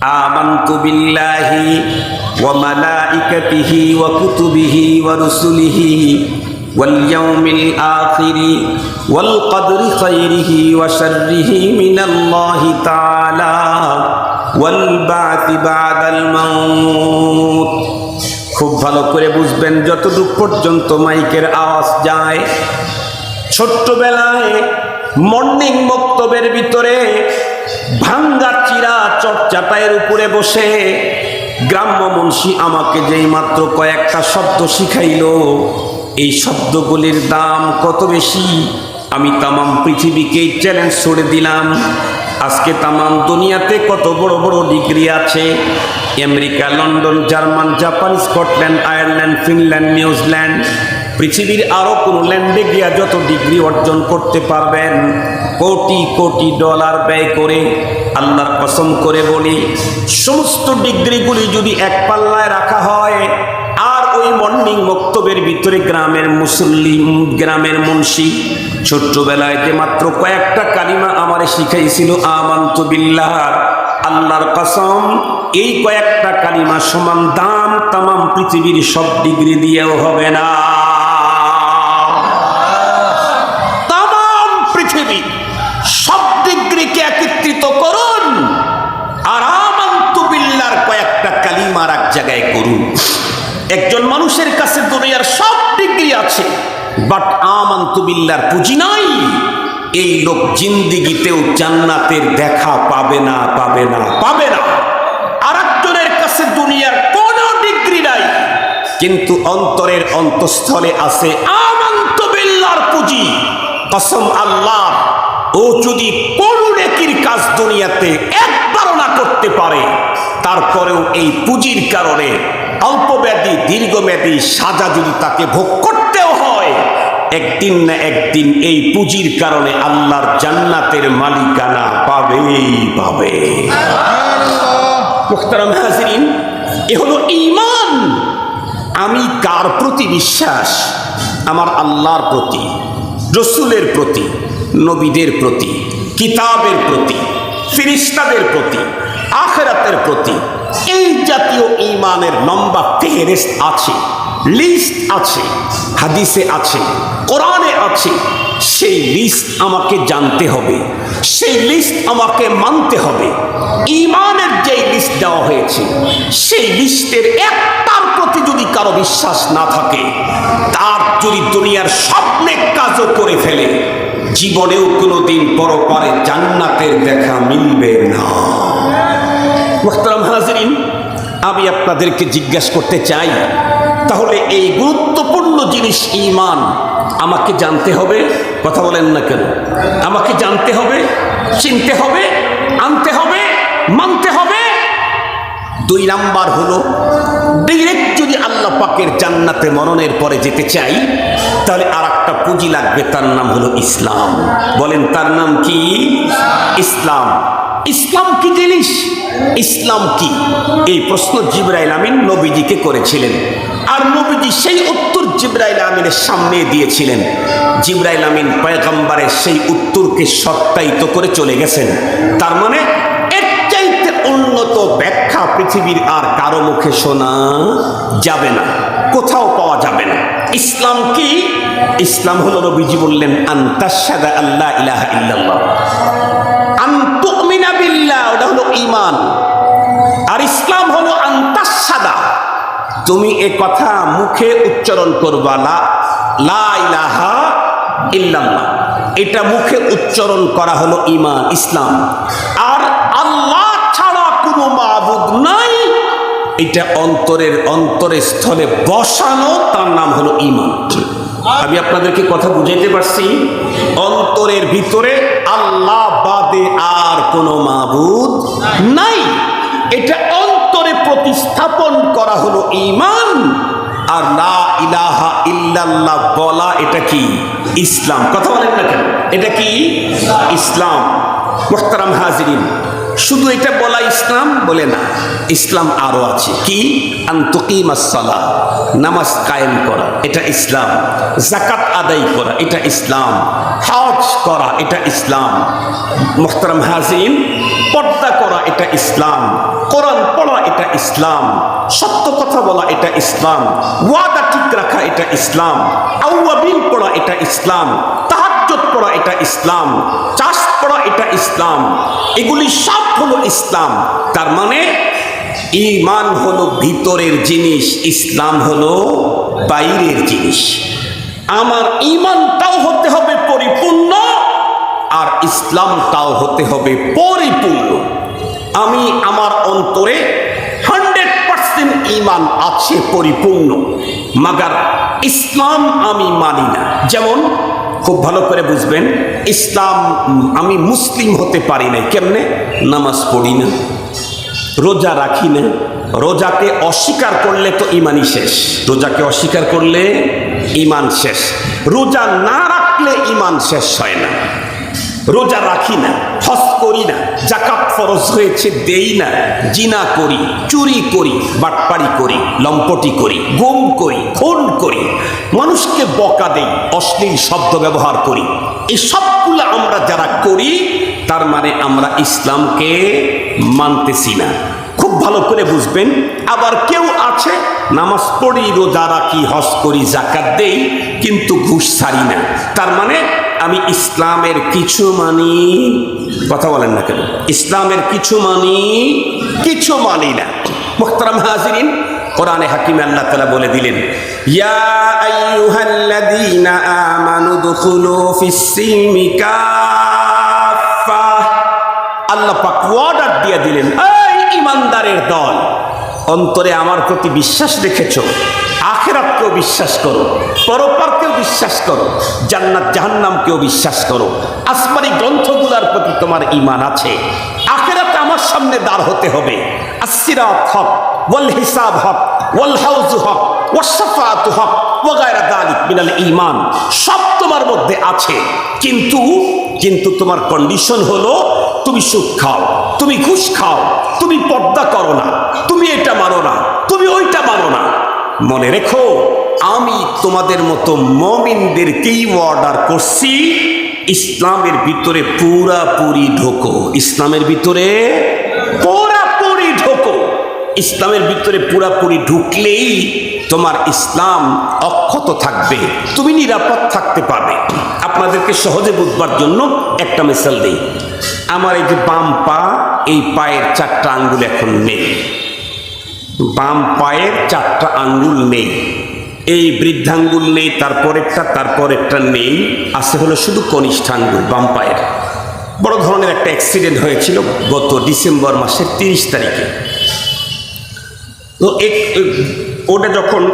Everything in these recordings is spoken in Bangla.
آمنت بالله وملائكته وكتبه ورسله واليوم الآخر والقدر خيره وشره من الله تعالى والبعث بعد الموت খুব ভালো করে বুঝবেন যতটুক পর্যন্ত মাইকের আওয়াজ যায় ছোট্টবেলায় মর্নিং বক্তব্যের ভিতরে ভাঙ্গা চিরা চটচাটাইয়ের উপরে বসে। গ্রাম্য মুন্সি আমাকে যেই মাত্র কয়েকটা শব্দ শিখাইল, এই শব্দগুলির দাম কত বেশি? আমি তামাম পৃথিবীকে চ্যালেঞ্জ ছড়ে দিলাম। আজকে তামাম দুনিয়াতে কত বড় বড় ডিগ্রি আছে? America, London, German, Japan, Scotland, Ireland, Finland, New Zealand. পৃথিবীর আরও কোনো ল্যান্ডে গিয়া যত ডিগ্রি অর্জন করতে পারবেন, কোটি কোটি ডলার ব্যয় করে আল্লাহ কসম করে বলি, সমস্ত ডিগ্রিগুলি যদি এক পাল্লায় রাখা হয়, আর ওই মর্নিং বক্তব্যের ভিতরে গ্রামের মুসল্লিম গ্রামের মুন্সি, ছোট্টবেলায় যে মাত্র কয়েকটা কালিমা আমারে শিখাইছিল, আমান্ত বিল্লাহ আল্লাহর কসম, এই কয়েকটা কালিমা সমান দাম তামাম পৃথিবীর সব ডিগ্রি দিয়েও হবে না। সব ডিগ্রিকে একত্রিত করুন। আর বিল্লার কয়েকটা কালিমার এক জায়গায় করুন। একজন মানুষের কাছে দুনিয়ার সব ডিগ্রি আছে, বাট বিল্লার পুঁজি নাই। এই লোক জিন্দিগিতেও জান্নাতের দেখা পাবে না পাবে না পাবে না। আর একজনের কাছে দুনিয়ার কোনো ডিগ্রি নাই, কিন্তু অন্তরের অন্তঃস্থলে আছে বিল্লার পুঁজি। কসম আল্লাহ ও যদি কোনো নেকির কাজ দুনিয়াতে একবারও না করতে পারে, তারপরেও এই পুঁজির কারণে অল্পমেয়াদী দীর্ঘমেয়াদী সাজা যদি তাকে ভোগ করতেও হয়, একদিন না একদিন এই পুঁজির কারণে আল্লাহর জান্নাতের মালিকানা পাবেই পাবে। হাজরিন, এ হলো ইমান আমি কার প্রতি বিশ্বাস? আমার আল্লাহর প্রতি, রসুলের প্রতি। নবীদের প্রতি, কিতাবের প্রতি ফিরিস্তাদের প্রতি, আখেরাতের প্রতি এই জাতীয় ঈমানের লম্বা ফেহেরেস্ট আছে লিস্ট আছে, হাদিসে আছে, কোরআনে আছে। সেই লিস্ট আমাকে জানতে হবে, সেই লিস্ট আমাকে মানতে হবে। ইমানের যে লিস্ট দেওয়া হয়েছে, সেই লিস্টের একটার প্রতি যদি কারও বিশ্বাস না থাকে, তার যদি দুনিয়ার স্বপ্নে কাজও করে ফেলে জীবনেও কোনোদিন পরপারে জান্নাতের দেখা মিলবে না। আমি আপনাদেরকে জিজ্ঞাসা করতে চাই, তাহলে এই গুরুত্বপূর্ণ জিনিস ইমান আমাকে জানতে হবে? কথা বলেন না কেন? আমাকে জানতে হবে, চিনতে হবে, আনতে হবে, মানতে হবে। দুই নাম্বার হলো ডিরেক্ট যদি আল্লাহ পাকের জান্নাতে মরণের পরে যেতে চাই তাহলে আর একটা পুঁজি লাগবে, তার নাম হলো ইসলাম। বলেন, তার নাম কি? ইসলাম। ইসলাম কি জিনিস? ইসলাম কি? এই প্রশ্ন জিব্রাইল আমিন নবীজিকে করেছিলেন। আর নবীজি সেই উত্তর জিব্রাইল আমিনের সামনে দিয়েছিলেন। জিব্রাইল আমিন পয়গম্বরের সেই উত্তরকে সত্যায়িত করে চলে গেছেন। তার মানে এর চাইতে উন্নত ব্যাখ্যা পৃথিবীর আর কারও মুখে শোনা যাবে না। কোথাও পাওয়া যাবে না। ইসলাম কি? ইসলাম হলো নবীজি বললেন আল্লাহ ইলাহা ইল্লাল্লাহ। বিল্লাহ, ওটা হলো ঈমান। আর ইসলাম হলো তুমি এ কথা মুখে উচ্চারণ করবা ইল্লাল্লাহ। এটা মুখে উচ্চারণ করা হলো ঈমান, ইসলাম। আর আল্লাহ ছাড়া কোনো মাবুদ নাই, এটা অন্তরের অন্তরের স্থলে বসানো, তার নাম হলো ইমান আমি আপনাদেরকে কথা বুঝাইতে পারছি, অন্তরের ভিতরে আল্লাহ বাদে আর কোনো মাবুদ নাই। এটা অন্তরে প্রতিস্থাপন করা হলো ইমান আর লা ইলাহা ইল্লাল্লাহ বলা এটা কি? ইসলাম। কথা বলেন না কেন? এটা কি? ইসলাম। মোহতারাম হাজিরিন। শুধু এটা বলা ইসলাম বলে না, ইসলাম আরও আছে। কি? আন্তকিমাসালা নামাজ কায়েম করা, এটা ইসলাম। জাকাত আদায় করা, এটা ইসলাম। হজ করা, এটা ইসলাম। মোহতারাম হাজিন পর্দা করা, এটা ইসলাম। কোরআন পড়া, এটা ইসলাম। সত্য কথা বলা, এটা ইসলাম। ওয়াদা ঠিক রাখা, এটা ইসলাম। আউয়াবিন পড়া, এটা ইসলাম। তাহাজ্জুদ পড়া এটা ইসলাম চাষ পড়া এটা ইসলাম, এগুলি সব হলো ইসলাম। তার মানে ইমান হলো ভিতরের জিনিস, ইসলাম হলো বাইরের জিনিস। আমার ইমানটাও হতে হবে পরিপূর্ণ, আর ইসলামটাও হতে হবে পরিপূর্ণ। আমি আমার অন্তরে হান্ড্রেড পার্সেন্ট ইমান আছে পরিপূর্ণ, মাগার ইসলাম আমি মানি না। যেমন খুব ভালো করে বুঝবেন, ইসলাম, আমি মুসলিম হতে পারি না কেমনে? নামাজ পড়ি না, রোজা রাখি না। রোজাকে অস্বীকার করলে তো ইমানই শেষ। রোজাকে অস্বীকার করলে ইমান শেষ। রোজা না রাখলে ইমান শেষ হয় না। রোজা রাখি না হস করি না, জাকাত ফরজ হয়েছে দেই না, জিনা করি, চুরি করি বাটপাড়ি করি, লম্পটি করি, গুম করি, খুন করি, মানুষকে বকা দেই, অশ্লীল শব্দ ব্যবহার করি। এই সবগুলো আমরা যারা করি, তার মানে আমরা ইসলামকে মানতেছি না। খুব ভালো করে বুঝবেন, আবার কেউ আছে, নামাজ পড়ি, রোজা রাখি, হজ করি, জাকাত দেই, কিন্তু ঘুষ ছাড়ি না। তার মানে আমি ইসলামের কিছু মানি, কথা বলেন না কেন? ইসলামের কিছু মানি কিছু মানি না। মোখতারাম হাজিরিন, কোরআনে হাকিম আল্লাহ তালা বলে দিলেন, ইয়া আমানু দিয়ে দিলেন, এই ইমানদারের দল, অন্তরে আমার প্রতি বিশ্বাস রেখেছ। আখেরাতকেও বিশ্বাস করো পরপারকেও বিশ্বাস করো, জান্নাত, জাহান্নামকেও বিশ্বাস করো। আসমানি গ্রন্থগুলার প্রতি তোমার ইমান আছে। আখেরাতে আমার সামনে দাঁড় হতে হবে। আসিরাত হক ওয়াল হিসাব হক ওয়াল হাউজ হক ওয়াসাফাত হক ওয়াগায়রা দালিক মিনাল ঈমান, সব তোমার মধ্যে আছে। কিন্তু কিন্তু তোমার কন্ডিশন হলো, তুমি সুদ খাও, তুমি ঘুষ খাও, তুমি পর্দা করো না, তুমি এটা মানো না, তুমি ওইটা মানো না। মনে রেখো, আমি তোমাদের মতো মমিনদেরকেই অর্ডার করছি, ইসলামের ভিতরে পুরাপুরি ঢোকো। ইসলামের ভিতরে পুরাপুরি ঢোকো। ইসলামের ভিতরে পুরাপুরি ঢুকলেই তোমার ইসলাম অক্ষত থাকবে, তুমি নিরাপদ থাকতে পারবে। আপনাদেরকে সহজে বুঝবার জন্য একটা মিসাল দিই। আমার এই যে বাম পা, এই পায়ের চারটা আঙ্গুল এখন নেই। বাম পায়ের চারটা আঙ্গুল নেই। এই বৃদ্ধাঙ্গুল নেই তারপরেরটা তারপরেরটা নেই। আছে হলো শুধু কনিষ্ঠ আঙ্গুল, বাম পায়ের। বড় ধরনের একটা অ্যাক্সিডেন্ট হয়েছিল গত ডিসেম্বর মাসের তিরিশ তারিখে। তো এক- ওটা যখন,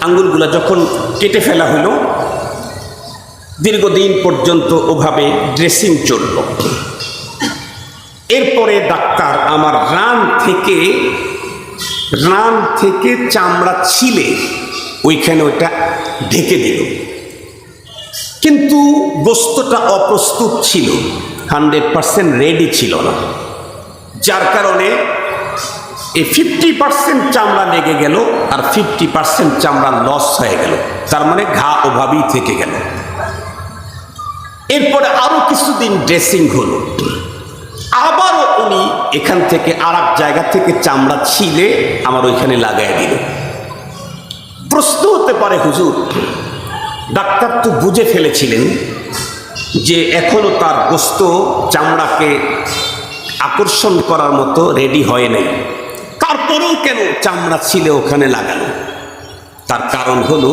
আঙ্গুলগুলা যখন কেটে ফেলা হলো, দীর্ঘদিন পর্যন্ত ওভাবে ড্রেসিং চলল। এরপরে ডাক্তার আমার রান থেকে রান থেকে চামড়া ছিলে, ওইখানে ওইটা ঢেকে দিল। কিন্তু গোস্তটা অপ্রস্তুত ছিল, হান্ড্রেড পার্সেন্ট রেডি ছিল না। যার কারণে এই ফিফটি পার্সেন্ট চামড়া লেগে গেল আর ফিফটি পার্সেন্ট চামড়া লস হয়ে গেল। তার মানে ঘা ওভাবেই থেকে গেল। এরপরে আরও কিছুদিন ড্রেসিং হলো। আবারও উনি এখান থেকে আর জায়গা থেকে চামড়া ছিলে আমার ওইখানে লাগাই দিল। প্রশ্ন হতে পারে, হুজুর, ডাক্তার তো বুঝে ফেলেছিলেন যে এখনও তার গোস্ত চামড়াকে আকর্ষণ করার মতো রেডি হয় নাই। তারপরেও কেন চামড়া ছিলে ওখানে লাগানো তার কারণ হলো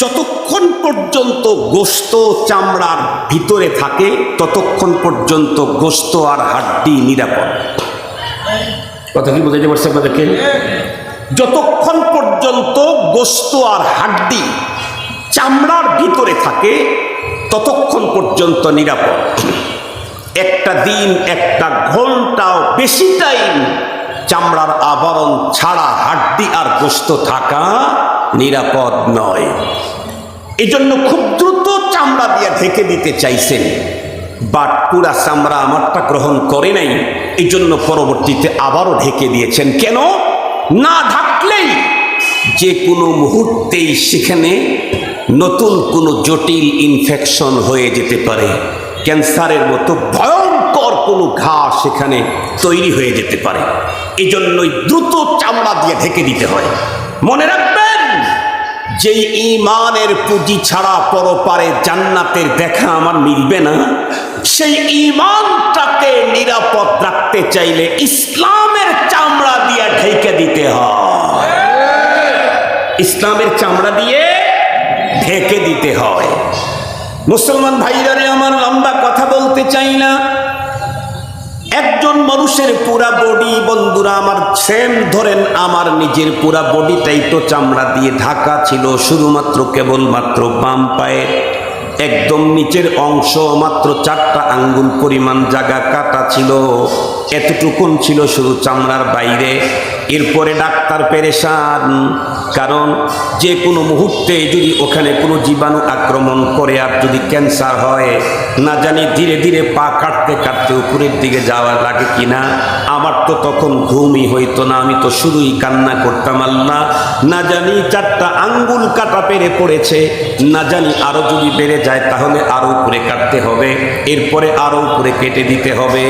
যতক্ষণ পর্যন্ত গোস্ত চামড়ার ভিতরে থাকে, ততক্ষণ পর্যন্ত গোস্ত আর হাড্ডি নিরাপদ। কথা কি বোঝাতে পারছে আপনাদেরকে? যতক্ষণ পর্যন্ত গোস্ত আর হাড্ডি চামড়ার ভিতরে থাকে, ততক্ষণ পর্যন্ত নিরাপদ। একটা দিন, একটা ঘন্টাও বেশি টাইম চামড়ার আবরণ ছাড়া হাড্ডি আর গোস্ত থাকা নিরাপদ নয়। এজন্য খুব দ্রুত চামড়া দিয়ে ঢেকে দিতে চাইছেন। বাট পুরা চামড়া আমারটা গ্রহণ করে নাই। এই জন্য পরবর্তীতে আবারও ঢেকে দিয়েছেন। কেন? না ঢাকলেই যে কোনো মুহূর্তেই সেখানে নতুন কোনো জটিল ইনফেকশন হয়ে যেতে পারে। ক্যান্সারের মতো ভয়ঙ্কর কোনো ঘা সেখানে তৈরি হয়ে যেতে পারে। এই জন্যই দ্রুত চামড়া দিয়ে ঢেকে দিতে হয়। মনে রাখবেন যেই ইমানের পুঁজি ছাড়া পরপারে জান্নাতের দেখা আমার মিলবে না, সেই ইমানটাকে নিরাপদ রাখতে চাইলে ইসলামের চামড়া দিয়ে ঢেকে দিতে হয়। ইসলামের চামড়া দিয়ে ঢেকে দিতে হয়। মুসলমান ভাইরারে আমার লম্বা কথা বলতে চাই না। একজন মানুষের পুরা বডি বন্ধুরা আমার সেম ধরেন আমার নিজের পুরা বডিটাই তো চামড়া দিয়ে ঢাকা ছিল, শুধুমাত্র কেবলমাত্র বাম পায়ে একদম নিচের অংশ মাত্র চারটা আঙ্গুল পরিমাণ জায়গা কাটা ছিল, এতটুকুন ছিল শুধু চামড়ার বাইরে। এরপরে ডাক্তার পেরেশান। কারণ যে কোনো মুহূর্তে যদি ওখানে কোনো জীবাণু আক্রমণ করে আর যদি ক্যান্সার হয়, না জানি ধীরে ধীরে পা কাটতে কাটতে উপরের দিকে যাওয়া লাগে কিনা। আমার তো তখন ঘুমই হইতো না, আমি তো শুধুই কান্না করতাম, আল্লাহ। না জানি চারটা আঙ্গুল কাটা পেরে পড়েছে, না জানি আরও যদি বেড়ে যায় তাহলে আরও উপরে কাটতে হবে, এরপরে আরও উপরে কেটে দিতে হবে।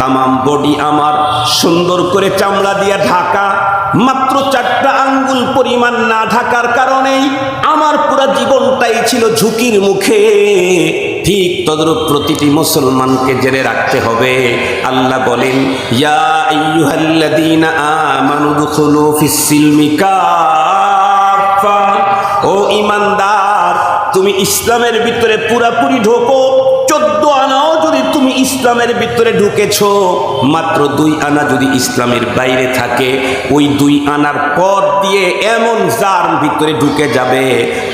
তামাম বডি আমার সুন্দর করে চামড়া দিয়ে ঢাকা, মাত্র চারটা আঙ্গুল পরিমাণ না ঢাকার কারণেই আমার পুরো জীবনটাই ছিল ঝুঁকির মুখে। ঠিক তদরূপ প্রতিটি মুসলমানকে জেনে রাখতে হবে। আল্লাহ বলেন, ইয়া কাফা ও ইমানদার তুমি ইসলামের ভিতরে পুরাপুরি ঢোকো ইসলামের ভিতরে ঢুকেছ, মাত্র দুই আনা যদি ইসলামের বাইরে থাকে, ওই দুই আনার পথ দিয়ে এমন যার ভিতরে ঢুকে যাবে,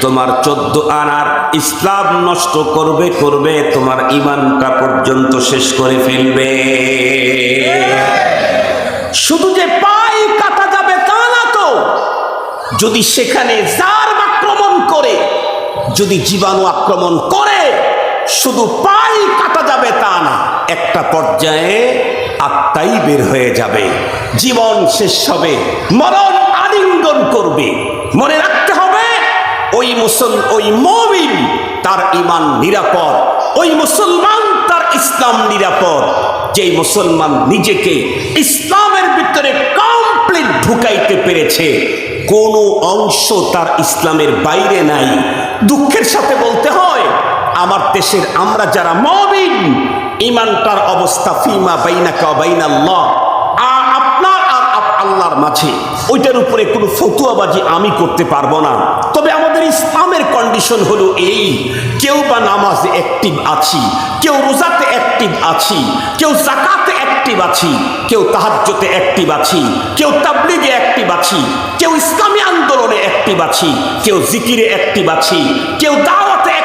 তোমার চোদ্দ আনার ইসলাম নষ্ট করবে করবে, তোমার ইমানটা পর্যন্ত শেষ করে ফেলবে। শুধু যে পাই কাটা যাবে তা না তো, যদি সেখানে যার আক্রমণ করে, যদি জীবাণু আক্রমণ করে শুধু পাই কাটা যাবে তা না, একটা পর্যায়ে আত্মাই বের হয়ে যাবে। জীবন শেষ হবে, মরণ আলিঙ্গন করবে। মনে রাখতে হবে, ওই মুসল, ওই মমিন তার ইমান নিরাপদ, ওই মুসলমান তার ইসলাম নিরাপদ। যেই মুসলমান নিজেকে ইসলামের ভিতরে কমপ্লিট ঢুকাইতে পেরেছে, কোনো অংশ তার ইসলামের বাইরে নাই। দুঃখের সাথে বলতে হয় আমার দেশের আমরা যারা মবিন ইমানটার অবস্থা ফিমা বাইনা বাইনাল্লাহ। আর আপনার আর আল্লাহর মাঝে ওইটার উপরে কোনো আমি করতে পারব না। তবে আমাদের ইসলামের কন্ডিশন হলো এই, কেউ বা নামাজে অ্যাক্টিভ আছি, কেউ রোজাতে অ্যাক্টিভ আছি, কেউ জাকাতে অ্যাক্টিভ আছি, কেউ তাহাজ্জতে অ্যাক্টিভ আছি, কেউ তাবলিগে অ্যাক্টিভ আছি, কেউ ইসলামী আন্দোলনে অ্যাক্টিভ আছি, কেউ জিকিরে অ্যাক্টিভ আছি, কেউ দাওয়াতে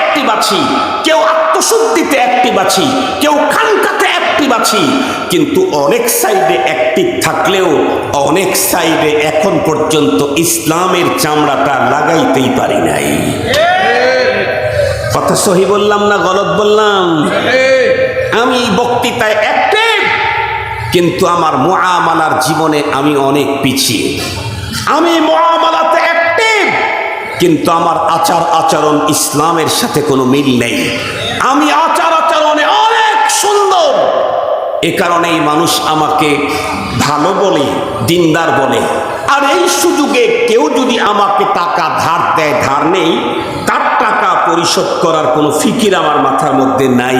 অ্যাক্টিভ আছি কেউ আত্মশুদ্ধিতে অ্যাক্টিভ আছি কেউ খানকাতে অ্যাক্টিভ আছি কিন্তু অনেক সাইডে অ্যাক্টিভ থাকলেও অনেক সাইডে এখন পর্যন্ত ইসলামের চামড়াটা লাগাইতেই পারি নাই। কথা সহি বললাম না গলত বললাম? আমি বক্তৃতায় অ্যাক্টিভ কিন্তু আমার মোয়ামালার জীবনে আমি অনেক পিছিয়ে। আমি অ্যাক্টিভ কিন্তু আমার আচার আচরণ ইসলামের সাথে কোনো মিল নেই। আমি আচার আচরণে অনেক সুন্দর। এ কারণেই মানুষ আমাকে ভালো বলে, দিনদার বলে। আর এই সুযোগে কেউ যদি আমাকে টাকা ধার দেয়, ধার নেই, তার টাকা পরিশোধ করার কোনো ফিকির আমার মাথার মধ্যে নাই।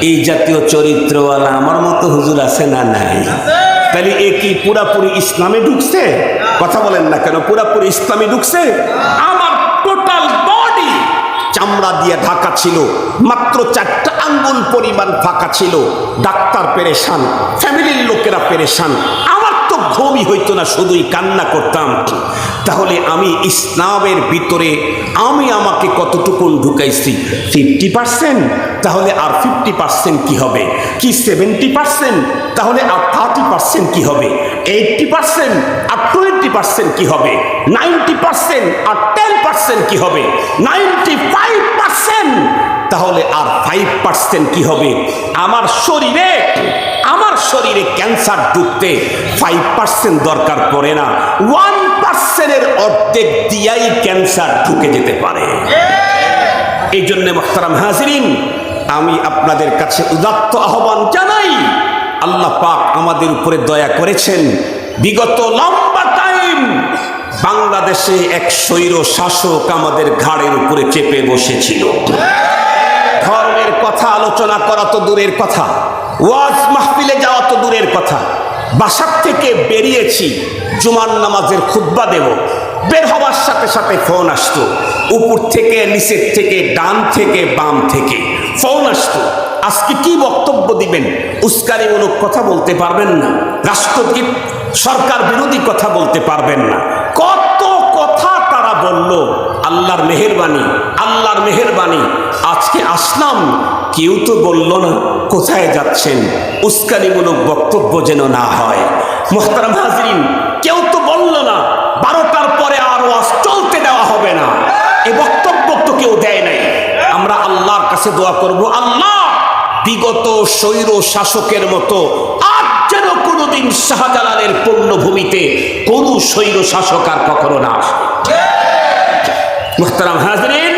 এই জাতীয় চরিত্রওয়ালা আমার মতো হুজুর আছে না নাই? তাহলে এ কি পুরাপুরি ইসলামে ঢুকছে? কথা বলেন না কেন, পুরাপুরি ইসলামে ঢুকছে? আমার টোটাল বডি চামড়া দিয়ে ঢাকা ছিল, মাত্র চারটা আঙ্গুল পরিমাণ ফাঁকা ছিল। ডাক্তার পেরেশান, ফ্যামিলির লোকেরা পেরেশান। তো ঘুমই হইতো না, শুধুই কান্না করতাম। তাহলে আমি ইসলামের ভিতরে আমি আমাকে কতটুকুন ঢুকাইছি? ফিফটি পার্সেন্ট তাহলে আর ফিফটি পার্সেন্ট কি হবে? কি সেভেন্টি পার্সেন্ট তাহলে আর থার্টি পার্সেন্ট কি হবে? এইটটি পার্সেন্ট আর টোয়েন্টি পার্সেন্ট কি হবে? নাইনটি পার্সেন্ট আর টেন পার্সেন্ট কি হবে? নাইনটি ফাইভ পার্সেন্ট তাহলে আর ফাইভ পার্সেন্ট কি হবে? আমার শরীরে আমার শরীরে ক্যান্সার ঢুকতে ফাইভ পার্সেন্ট দরকার পড়ে না। ওয়ান পার্সেন্টের অর্ধেক দিয়াই ক্যান্সার ঢুকে যেতে পারে। এই জন্য মোহতারাম হাজিরিন, আমি আপনাদের কাছে উদাত্ত আহ্বান জানাই, আল্লাহ পাক আমাদের উপরে দয়া করেছেন। বিগত লম্বা টাইম বাংলাদেশে এক স্বৈর শাসক আমাদের ঘাড়ের উপরে চেপে বসেছিল। ধর্মের কথা, আলোচনা করা তো দূরের কথা। ওয়াজ মাহফিলে যাওয়া তো দূরের কথা। বাসার থেকে বেরিয়েছি, জুমার নামাজের খুদ্া দেব। বের হওয়ার সাথে সাথে ফোন আসতো। উপর থেকে, নিচের থেকে, ডান থেকে, বাম থেকে। ফোন আসতো। আজকে কি বক্তব্য দিবেন? উস্কানিমূলক কথা বলতে পারবেন না। রাষ্ট্রগীত সরকার বিরোধী কথা বলতে পারবেন না। কত কথা তারা বলল। আল্লাহর মেহেরবানি আল্লাহর মেহেরবানি। আজকে আসলাম, কেউ তো বলল না, কোথায় যাচ্ছেন? উস্কানিমূলক বক্তব্য যেন না হয়। মোহতারাম হাজরিন, কেউ তো বলল না, বারোটার পরে আর ওয়াজ চলতে দেওয়া হবে না। এ বক্তব্য তো কেউ দেয় নাই। আমরা আল্লাহর কাছে দোয়া করব, আল্লাহ, বিগত স্বৈর শাসকের মতো আর যেন কোনোদিন শাহজালালের পূর্ণভূমিতে কোন স্বৈর শাসক আর কখনো না আসে। মোহতারাম হাজরিন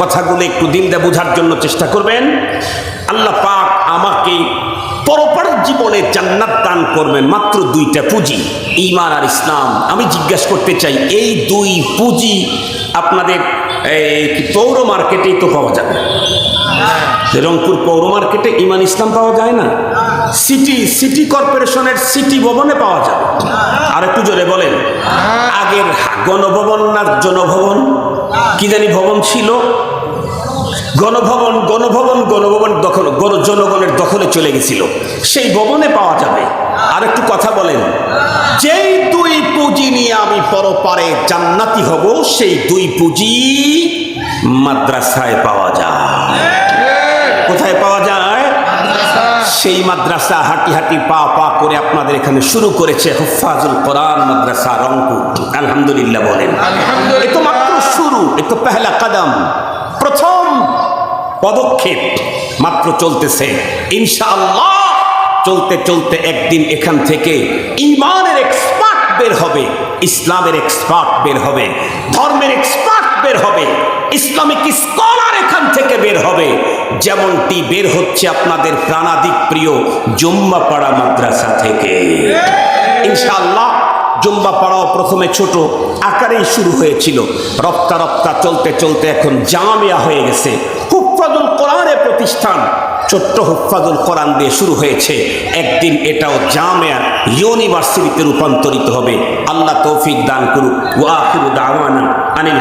কথাগুলো একটু দিন দিয়ে বোঝার জন্য চেষ্টা করবেন। আল্লাহ পাক আমাকে পরপার জীবনে জান্নাত দান করবেন মাত্র দুইটা পুঁজি ইমান আর ইসলাম। আমি জিজ্ঞাসা করতে চাই, এই দুই পুঁজি আপনাদের, এই পৌর মার্কেটেই তো পাওয়া যাবে? রংপুর পৌর মার্কেটে ইমান ইসলাম পাওয়া যায় না, সিটি সিটি কর্পোরেশনের সিটি ভবনে পাওয়া যায়। আর একটু জোরে বলেন, আগের গণভবন না জনভবন? কি জানি ভবন ছিল? গণভবন গণভবন গণভবন দখল, গণ, জনগণের দখলে চলে গেছিল। সেই ভবনে পাওয়া যাবে। আর একটু কথা বলেন, যেই দুই পুঁজি নিয়ে আমি পরপারে জান্নাতি হব, সেই দুই পুঁজি মাদ্রাসায় পাওয়া যায়। কোথায় পাওয়া যায়? সেই মাদ্রাসা হাঁটি হাঁটি পা পা করে আপনাদের এখানে শুরু করেছে হুফাজুল কোরআন মাদ্রাসা রংপুর। আলহামদুলিল্লাহ বলেন। এ তো মাত্র শুরু এ তো পেহলা কদম। প্রথম পদক্ষেপ মাত্র চলতেছে। ইনশাআল্লাহ চলতে চলতে একদিন এখান থেকে ইমানের এক্সপার্ট বের হবে ইসলামের এক্সপার্ট বের হবে ধর্মের এক্সপার্ট বের হবে। ইসলামিক স্কলার এখান থেকে বের হবে। যেমনটি বের হচ্ছে আপনাদের প্রাণাদিক প্রিয় জুম্মাপাড়া মাদ্রাসা থেকে। ইনশাআল্লাহ জুম্বা পাড়াও প্রথমে ছোট আকারেই শুরু হয়েছিল। রপ্তা রপ্তা চলতে চলতে এখন জামিয়া হয়ে গেছে। হুফাজুল কোরআনের প্রতিষ্ঠান ছোট্ট হুফাজুল কোরআন দিয়ে শুরু হয়েছে। একদিন এটাও জামিয়া ইউনিভার্সিটিতে রূপান্তরিত হবে। আল্লাহ তৌফিক দান করুক। ওয়াকিরু দাওয়ানা আনিল